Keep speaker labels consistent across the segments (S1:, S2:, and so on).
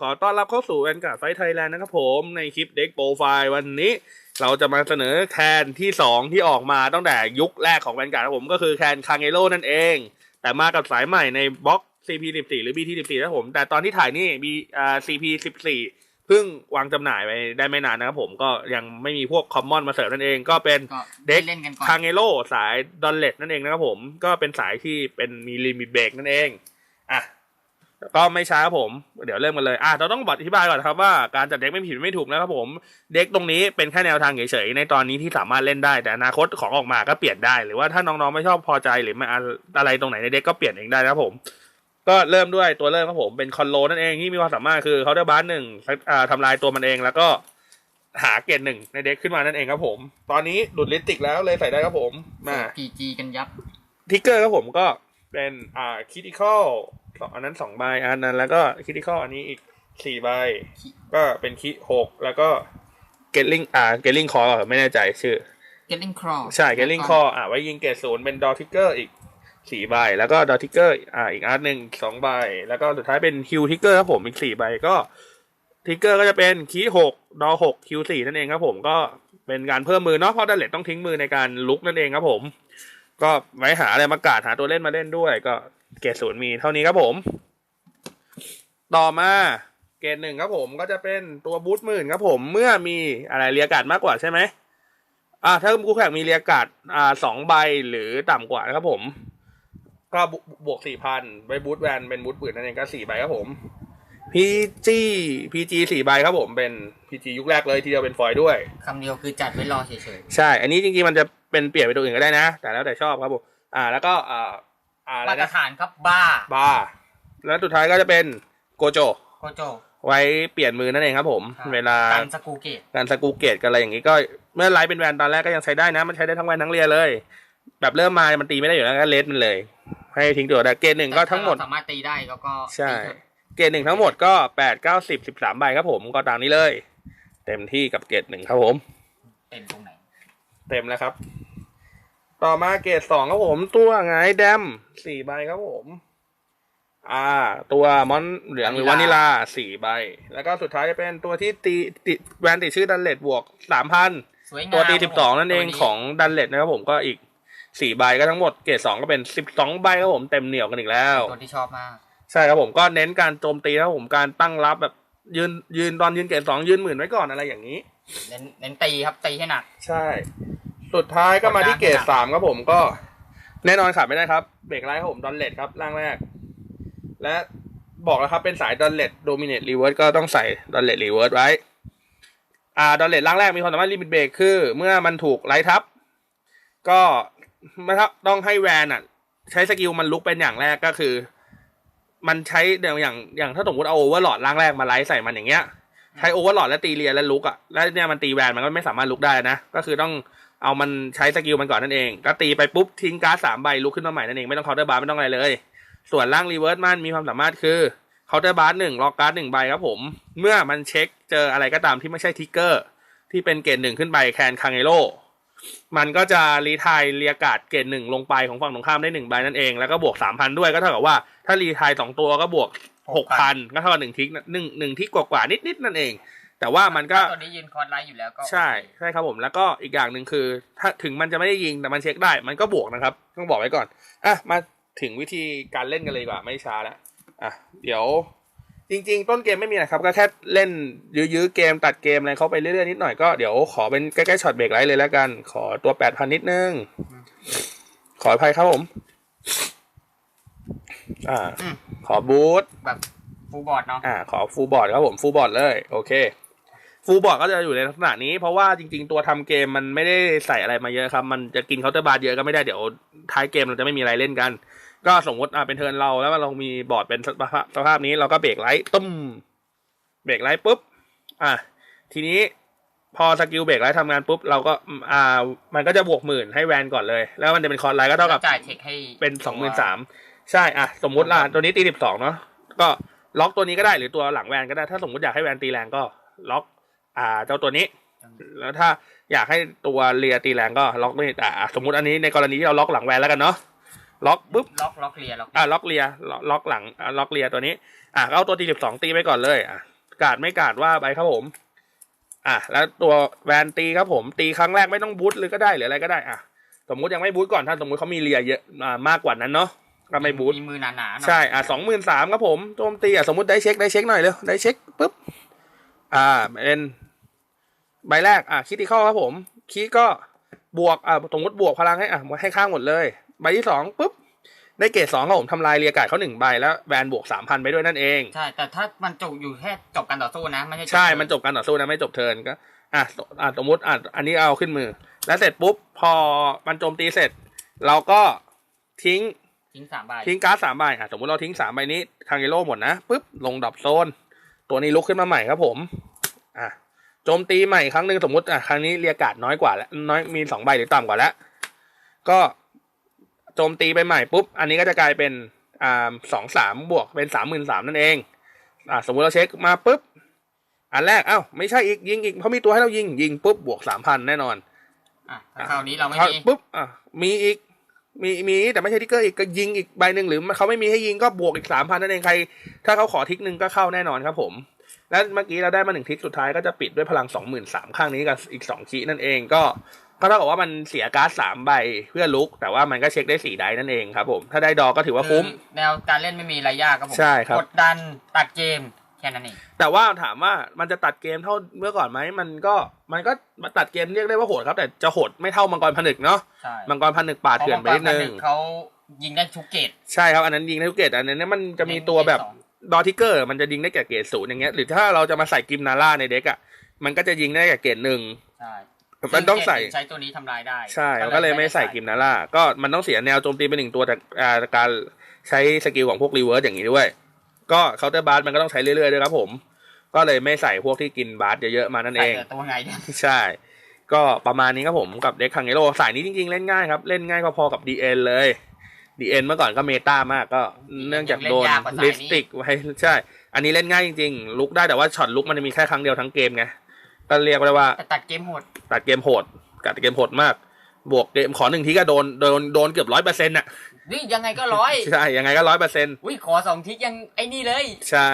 S1: ขอต้อนรับเข้าสู่แอนการ์ดไฟไทยแลนด์นะครับผมในคลิปเด็กโปรไฟล์วันนี้ เราจะมาเสนอแคนที่สองที่ออกมาตั้งแต่ยุคแรกของแวนการ์ดครับผมก็คือแคนคางเอโร่นั่นเอง แต่มากับสายใหม่ในบล็อก CP14 หรือ BT14 นะครับผม แต่ตอนที่ถ่ายนี่ B อ่า CP14 เพิ่งวางจำหน่ายไปได้ไม่นานนะครับผมก็ยังไม่มีพวกคอมมอนมาเสริมนั่นเองก็เป็น
S2: ก็
S1: เด็ก
S2: เล่นกันก่อน
S1: คางเอโร่สายดอนเลตนั่นเองนะครับผมก็เป็นสายที่เป็นมีลิมิตเบรกนั่นเองอะ ก็ไม่ช้าครับผม เดี๋ยวเริ่มกันเลยอะเราต้องบอกอธิบายก่อนนะครับว่าการจัดเด็กไม่ผิดไม่ถูกนะครับผมเด็กตรงนี้เป็นแค่แนวทางเฉยๆในตอนนี้ที่สามารถเล่นได้ แต่อนาคตของออกมาก็เปลี่ยนได้ หรือว่าถ้าน้องๆไม่ชอบพอใจหรือไม่อะไรตรงไหนในเด็กก็เปลี่ยนเองได้นะครับผม ก็เริ่มด้วยตัวเริ่มครับผมเป็นคอนโลนั่นเองที่มีความสามารถคือเขาได้บาร์หนึ่งอ่าทำลายตัวมันเองแล้วก็หาเกรดหนึ่งในเด็กขึ้นมานั่นเองครับผม ตอนนี้ดุดลิติกแล้วเลยใส่ได้ครับผมมา
S2: พีจีกันยับ
S1: ทิกเกอร์ครับผมก็เป็นอ่าคิติคอล สองอันนั้นสองใบอันนั้น แล้วก็คิติคอลอันนี้อีกสี่ใบ ก็เป็นคิหกแล้วก็เกลลิงอ่าเกลลิงคอไม่แน่ใจชื่อ
S2: เกตลิงครอ
S1: ใช่เกลลิงคออ่าไว้ยิงเกรดศูนย์เป็นดอทิกเกอร์อีกสี่ใบ แล้วก็ดอทิกเกอร์อ่าอีกอันหนึ่งสองใบ แล้วก็สุดท้ายเป็นคิวทิกเกอร์ครับผมอีกสี่ใบก็ทิกเกอร์ก็จะเป็นคีหกดอหกคิวสี่นั่นเองครับผมก็เป็นการเพิ่มมือเนาะเพราะดันเลตต้องทิ้งมือในการลุกนั่นเองครับผม ก็ไว้หาอะไรมากาดหาตัวเล่นมาเล่นด้วย ก็ เกรดศูนย์มีเท่านี้ครับผม ต่อมาเกรดหนึ่งครับผมก็จะเป็นตัวบูทหมื่นครับผมเมื่อมีอะไรเรียกาดมากกว่าใช่ไหมอ่าถ้าคู่แข่งมีเรียกาดอ่าสองใบหรือต่ำกว่านะครับผม ก็บวกสี่พันใบบูทแวนเป็นบูทปืนนั่นเองก็สี่ใบครับผมพีจีพีจีสี่ใบครับผมเป็นพีจียุคแรกเลยทีเดียวเป็นฟอยล์ด้วย
S2: คำเดียวคือจัดไว้รอเฉย
S1: ใช่ อันนี้จริงๆมันจะเป็นเปลี่ยนไปตัวอื่นก็ได้นะ แต่แล้วแต่ชอบครับผม อ่า แล้วก็อ่า อ่า
S2: ๆ
S1: อะไร
S2: มาตร
S1: นะ
S2: ฐานครับบ้า
S1: บาร์แล้วสุดท้ายก็จะเป็นโกโจ
S2: โกโจ
S1: ไว้เปลี่ยนมือนั่นเองครับผม
S2: ครับ
S1: เวลา
S2: การสกูเกต
S1: การสกรูเกตกันอะไรอย่างนี้ก็เมื่อไลฟ์เป็นแวนตอนแรกก็ยังใช้ได้นะ มันใช้ได้ทั้งแวนทั้งเรียเลย แบบเริ่มมามันตีไม่ได้อยู่แล้วก็เลสมันเลย ให้ทิ้งตัวได้เกตหนึ่งก็ทั้งหมด
S2: สามารถตีได้แล้วก็
S1: ใช่
S2: ตีเถอะ
S1: เกตหนึ่งทั้งหมดก็แปดเก้าสิบสิบสามใบครับผมก็ตามนี้เลย เต็มที่กับเกตหนึ่งครับผม
S2: เต็มตรงไหน
S1: เต็มแล้วครับ ต่อมาเกรดสองครับผม ตัวไงแดมสี่ใบครับผม อ่า ตัวมอนเหลืองหรือวานิลาสี่ใบ แล้วก็สุดท้ายจะเป็นตัวที่ตีติแวนติดชื่อดันเลดบวกสามพัน
S2: สวยงาม
S1: ตัวตี
S2: ค
S1: สิ
S2: รั
S1: บสองนั่นเอง
S2: ตัว
S1: ของดันเลดนะครับผมก็อีกสี่ใบก็ทั้งหมดเกรดสองก็เป็นสิบสองใบครับผมเต็มเหนียวกันอีกแล้ว
S2: ตัวที่ชอบมาก
S1: ใช่ครับผมก็เน้นการโจมตีนะครับผมการตั้งรับแบบยืนยืนตอนยืนเกรดสองยืนหมื่นไว้ก่อนอะไรอย่างนี้
S2: เน้นเน้นตีครับตีให้หนัก
S1: ใช่ สุดท้ายก็มาที่เกรดสามครับผมก็ แน่นอนขาดไม่ได้ครับ เบรกไลท์ครับผมดอนเลดครับร่างแรก และบอกแล้วครับเป็นสายดอนเลดโดมิเนตรีเวิร์สก็ต้องใส่ดอนเลดรีเวิร์สไว้ อ่าดอนเลดร่างแรกมีความสามารถลิมิตเบรกคือ เมื่อมันถูกไลท์ทับ ก็ไม่ครับต้องให้แวนอะ ใช้สกิลมันลุกเป็นอย่างแรกก็คือ มันใช้อย่างอย่างอย่างถ้าสมมติเอาโอเวอร์หลอดร่างแรกมาไลท์ใส่มันอย่างเงี้ยใช้โอเวอร์หลอดแล้วตีเรียแล้วลุกอะแล้วเนี่ยมันตีแวนมันก็ไม่สามารถลุกได้นะ ก็คือต้อง เอามันใช้สกิลมันก่อนนั่นเองก็ตีไปปุ๊บทิ้งการ์ดสามใบลุกขึ้นมาใหม่นั่นเองไม่ต้องเคาน์เตอร์บาร์ไม่ต้องอะไรเลย ส่วนร่างรีเวิร์สมันมีความสามารถคือเคาน์เตอร์บาร์หนึ่งล็อกการ์ดหนึ่งใบครับผม เมื่อมันเช็คเจออะไรก็ตามที่ไม่ใช่ทิกเกอร์ที่เป็นเกรดหนึ่งขึ้นไปแคนคังเอโร่มันก็จะรีไทายเรียกาดเกรดหนึ่งลงไปของฝั่งตรงข้ามได้หนึ่งใบนั่นเองแล้วก็บวกสามพันด้วยก็เท่ากับว่าถ้ารีไทายสองตัวก็บวกหกพันก็เท่ากับหนึ่งทิกหนึ่งหนึ่งทิกกว่าๆนิดๆนั่นเอง แต่ว่ามันก็
S2: ตัวนี้ยืนคอร์ดไลท์อยู่แล้วก็
S1: ใช่ใช่ครับผมแล้วก็อีกอย่างหนึ่งคือ ถ้าถึงมันจะไม่ได้ยิงแต่มันเช็คได้ มันก็บวกนะครับ ต้องบอกไว้ก่อนอะมาถึงวิธีการเล่นกันเลยดีกว่าไม่ช้าแล้วอะเดี๋ยวจริงๆ ต้นเกมไม่มีอะไรครับ ก็แค่เล่นยื้อๆเกมตัดเกมอะไรเขาไปเรื่อยๆนิดหน่อยก็เดี๋ยวขอเป็นใกล้ๆช็อตเบรกไลท์เลยแล้วกัน ขอตัวแปดพันนิดนึง ขออภัยครับผม อ่า
S2: อืม
S1: ขอบูท
S2: แบบฟูลบอร์ดเนาะ
S1: อ่า ขอฟูลบอร์ดครับผมฟูลบอร์ดเลย โอเค ฟูลบอร์ดก็จะอยู่ในลักษณะนี้ เพราะว่าจริง ๆ ตัวทำเกมมันไม่ได้ใส่อะไรมาเยอะครับ มันจะกินเคาน์เตอร์บาร์เยอะก็ไม่ได้เดี๋ยวท้ายเกมเราจะไม่มีอะไรเล่นกัน ก็สมมติอ่าเป็นเทิร์นเราแล้วเรามีบอร์ดเป็นสภาพสภาพนี้เราก็เบรกไลท์ตุ้มเบรกไลท์ปุ๊บอะทีนี้พอสกิลเบรกไลท์ทำงานปุ๊บเราก็อ่า มันก็จะบวกหมื่นให้แวนก่อนเลย แล้วมันจะเป็นคอร์ไลท์ก็เท่ากับ
S2: จ่ายเทคให้
S1: เป็นสองหมื่นสามใช่อะสมมุติล่ะตัวนี้ตีสิบสองเนาะก็ล็อกตัวนี้ก็ได้หรือตัวหลังแวนก็ได้ถ้าสมมติอยากให้แวนตีแรงก็ล็อก อ่า เจ้าตัวนี้ แล้วถ้าอยากให้ตัวเรียตีแรงก็ล็อกนี่อ่าสมมติอันนี้ในกรณีที่เราล็อกหลังแวนแล้วกันเนาะล็อกปุ๊บ
S2: ล็อกล็อกเลียล็อก
S1: อ่าล็อกเรียล็อกล็อกหลังอ่าล็อกเรียตัวนี้ อ่าก็เอาตัวตีสิบสองตีไปก่อนเลย อะกาดไม่กาดว่าไปครับผม อะแล้วตัวแวนตีครับผม ตีครั้งแรกไม่ต้องบูทเลยก็ได้หรืออะไรก็ได้อะสมมุติยังไม่บูทก่อนถ้าสมมุติเขามีเลียเยอะอ่ามากกว่านั้นเนาะก็ไม่บูท
S2: มีมือหนาๆหน่อย
S1: ใช่อะสองหมื่นสามครับผมโจมตีอะสมมติได้เช็คได้เช็คหน่อยเร็วได้เช็คปุ๊บ อ่าเป็นใบแรกอะคิดที่เข้าครับผมคิดก็บวกอะสมมติบวกพลังให้อะให้ข้างหมดเลย ใบที่สองปุ๊บได้เกรดสองครับผมทำลายเรียกาดเขาหนึ่งใบแล้วแวนบวกสามพันไปด้วยนั่นเอง
S2: ใช่แต่ถ้ามันจบอยู่แค่จบการต่อสู้นะไม่ใช่
S1: ใช่มันจบการต่อสู้นะไม่จบเทิร์นก็อะสอะสมมติอะอันนี้เอาขึ้นมือ แล้วเสร็จปุ๊บพอมันโจมตีเสร็จ เราก็ทิ้ง
S2: ทิ้งสามใบ
S1: ทิ้งการ์ดสามใบอะสมมติเราทิ้งสามใบนี้ทางเยโร่หมดนะปุ๊บลงดรอปโซน ตัวนี้ลุกขึ้นมาใหม่ครับผม อะโจมตีใหม่ครั้งหนึ่งสมมติอะครั้งนี้เรียกการ์ดน้อยกว่าแล้วน้อยมีสองใบหรือต่ำกว่าแล้ว ก็โจมตีไปใหม่ปุ๊บ อันนี้ก็จะกลายเป็นอ่าสองสามบวกเป็นสามหมื่นสามนั่นเอง อะสมมติเราเช็คมาปุ๊บ อันแรกเอ้าไม่ใช่อีกยิงอีกเขามีตัวให้เรายิงยิงปุ๊บบวกสามพันแน่นอน
S2: อะถ้าคราวนี้เราไม่
S1: คราว
S2: มี
S1: ปุ๊บอะมีอีก มีมีแต่ไม่ใช่ทิกเกอร์อีกก็ยิงอีกใบหนึ่งหรือเขาไม่มีให้ยิงก็บวกอีกสามพันนั่นเองใคร ถ้าเขาขอทิกหนึ่งก็เข้าแน่นอนครับผม แล้วเมื่อกี้เราได้มาหนึ่งทิกสุดท้ายก็จะปิดด้วยพลังสองหมื่นสามข้างนี้กับอีกสองคีนั่นเองก็ก็เท่ากับว่ามันเสียการ์ดสามใบเพื่อลุก แต่ว่ามันก็เช็คได้สี่ไดนั่นเองครับผม ถ้าได้ดอกก็ถือว่าคุ้ม
S2: คือแนวการเล่นไม่มีอะไรยากครับผม
S1: ใช่ครับ
S2: กดดันตัดเกม แค่นั้นเอง
S1: แต่ว่าถามว่ามันจะตัดเกมเท่าเมื่อก่อนไหมมันก็มันก็มาตัดเกมเรียกได้ว่าโหดครับ แต่จะโหดไม่เท่ามังกรผนึกเนาะ
S2: ใช่
S1: มังกรผนึกป่าเถื่อนไปนิดนึง
S2: เขายิงได้ทุกเกต
S1: ใช่ครับอันนั้นยิงได้ทุกเกตอันนั้นเนี่ยมันจะมีตัวแบบดอทิกเกอร์ มันจะยิงได้แก่เกรดศูนย์อย่างเงี้ยหรือถ้าเราจะมาใส่กิมนาร่าในเด็กอะมันก็จะยิงได้แก่เกรดหนึ่ง
S2: ใช่
S1: มันต้องใส่
S2: ใช้ตัวนี้ทำลายได้
S1: ใช่มันก็เลยไม่ใส่กิมนาร่าก็มันต้องเสียแนวโจมตีไปหนึ่งตัวจากอ่าจากการใช้สกิลของพวกรีเวิร์สอย่างนี้ด้วย ก็เคาน์เตอร์บาร์มันก็ต้องใช้เรื่อยๆด้วยครับผม ก็เลยไม่ใส่พวกที่กินบาร์เยอะๆมานั่นเอ
S2: ใส่
S1: ง
S2: แต่ตัวไงเนี่ย
S1: ใช่ ก็ประมาณนี้ครับผมกับเด็กคังเอโร่สายนี้จริงๆ เล่นง่ายครับเล่นง่ายพอๆกับ DN เลย DN เมื่อก่อนก็เมตามากก็เนื่องจากโดนลิปสติกไว้ใช่ อันนี้เล่นง่ายจริงๆ ลุกได้แต่ว่าช็อตลุกมันจะมีแค่ครั้งเดียวทั้งเกมไงก็เรียกได้ว่า
S2: แต่ตัดเกมโหด
S1: ตัดเกมโหดตัดเกมโหดมาก บวกเกมขอหนึ่งทีก็โดนโดนโดนเกือบร้อยเปอร์เซ็นต์อะ
S2: นี่ยังไงก็ร้อย
S1: ใช่ยังไงก็ร้อยเปอร์เซ็นต์
S2: อุ้ยขอสองทิกยังไอ้นี่เลย
S1: ใช่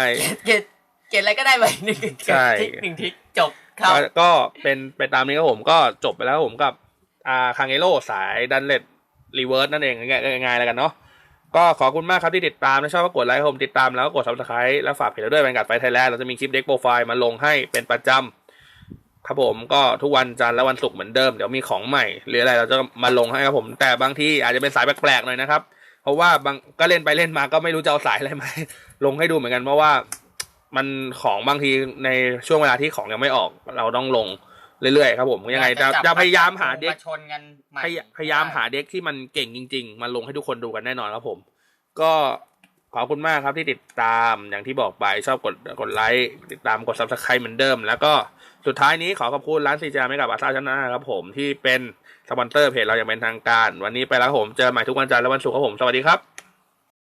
S2: เกตเกตอะไรก็ได้ไปหนึ่ง
S1: ใช่
S2: ทิกหนึ่งทิกจบครับ
S1: ก็ก็เป็นไปตามนี้ครับผมก็จบไปแล้วครับผมกับอ่าคังเอโร่สายดันเลดรีเวิร์สนั่นเองง่ายๆง่ายๆแล้วกันเนาะก็ขอบคุณมากครับที่ติดตามถ้าชอบก็กดไลค์ครับผมติดตามแล้วก็กด subscribe แล้วฝากเพจเราด้วยแบงกัดไฟไทยแลนด์เราจะมีคลิปเด็กโปรไฟล์มาลงให้เป็นประจำ ครับผมก็ทุกวันจันทร์และวันศุกร์เหมือนเดิมเดี๋ยวมีของใหม่ หรืออะไรเราจะมาลงให้ครับผม แต่บางทีอาจจะเป็นสายแปลกๆหน่อยนะครับ เพราะว่าบางก็เล่นไปเล่นมาก็ไม่รู้จะเอาสายอะไรมาลงให้ดูเหมือนกันเพราะว่ามันของบางทีในช่วงเวลาที่ของยังไม่ออก เราต้องลงเรื่อยๆครับผมยังไงจะ
S2: จับ
S1: จะพยายามหาเด็ก
S2: มาชนกันใหม่
S1: พยพยายามหาเด็กที่มันเก่งจริง ๆ มาลงให้ทุกคนดูกันแน่นอนครับผม ก็ ขอบคุณมากครับที่ติดตามอย่างที่บอกไปชอบกดกดไลค์ติดตามกด subscribe เหมือนเดิม แล้วก็สุดท้ายนี้ขอขอบคุณร้านซีจาไม่กับอาซาชนะครับผมที่เป็นสปอนเซอร์เพจเราอย่างเป็นทางการ วันนี้ไปแล้วผมเจอใหม่ทุกวันจันทร์และวันศุกร์ครับผมสวัสดีครับ